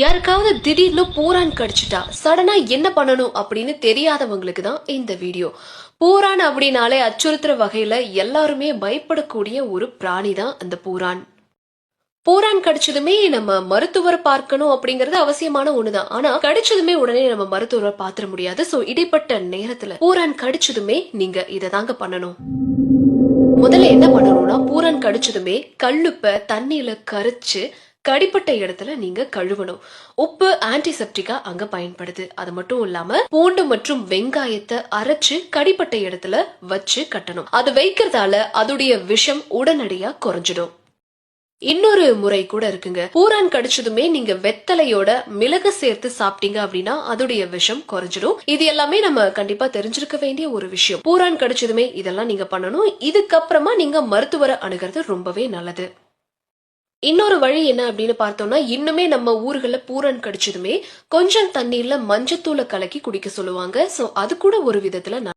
யாருக்காவது திடீர்னு பூரான் கடிச்சிட்டா சடனா என்ன பண்ணணும் அப்படின்னு தெரியாதவங்களுக்கு தான் இந்த வீடியோ. பூரான் அப்படின்னாலே அச்சுறுத்துற வகையில எல்லாருமே பயப்படக்கூடிய ஒரு பிராணி தான் அந்த பூரான். பூரான் கடிச்சதுமே நம்ம மருத்துவரை பார்க்கணும் அப்படிங்கறது அவசியமான ஒண்ணுதான். ஆனா கடிச்சதுமே உடனே நம்ம மருத்துவரை பாத்திர முடியாது. சோ இடைப்பட்ட நேரத்துல பூரான் கடிச்சதுமே நீங்க இதை தாங்க பண்ணணும். முதல்ல என்ன பண்ணணும்னா பூரான் கடிச்சதுமே கல்லுப்ப தண்ணியில கரைச்சு கடிப்பட்ட இடத்துல நீங்க கழுவணும். உப்பு ஆன்டிசெப்டிக்கா அங்க பயன்படுது. அது மட்டும் இல்லாம பூண்டு மற்றும் வெங்காயத்தை அரைச்சு கடிப்பட்ட இடத்துல வச்சு கட்டணும். அது வைக்கிறதால அதுடைய விஷம் உடனடியா குறைஞ்சிடும். இன்னொரு முறை கூட இருக்குங்க. பூரான் கடிச்சதுமே நீங்க வெத்தலையோட மிளகு சேர்த்து சாப்பிட்டீங்க அப்படின்னா அதோடைய விஷம் குறைஞ்சிடும். இது எல்லாமே நம்ம கண்டிப்பா தெரிஞ்சிருக்க வேண்டிய ஒரு விஷயம். பூரான் கடிச்சதுமே இதெல்லாம் நீங்க பண்ணணும். இதுக்கப்புறமா நீங்க மருத்துவரை அணுகிறது ரொம்பவே நல்லது. இன்னொரு வழி என்ன அப்படின்னு பார்த்தோம்னா இன்னுமே நம்ம ஊர்களில் பூரன் கடிச்சதுமே கொஞ்சம் தண்ணீர்ல மஞ்சத்தூளை கலக்கி குடிக்க சொல்லுவாங்க. சோ அது கூட ஒரு விதத்துல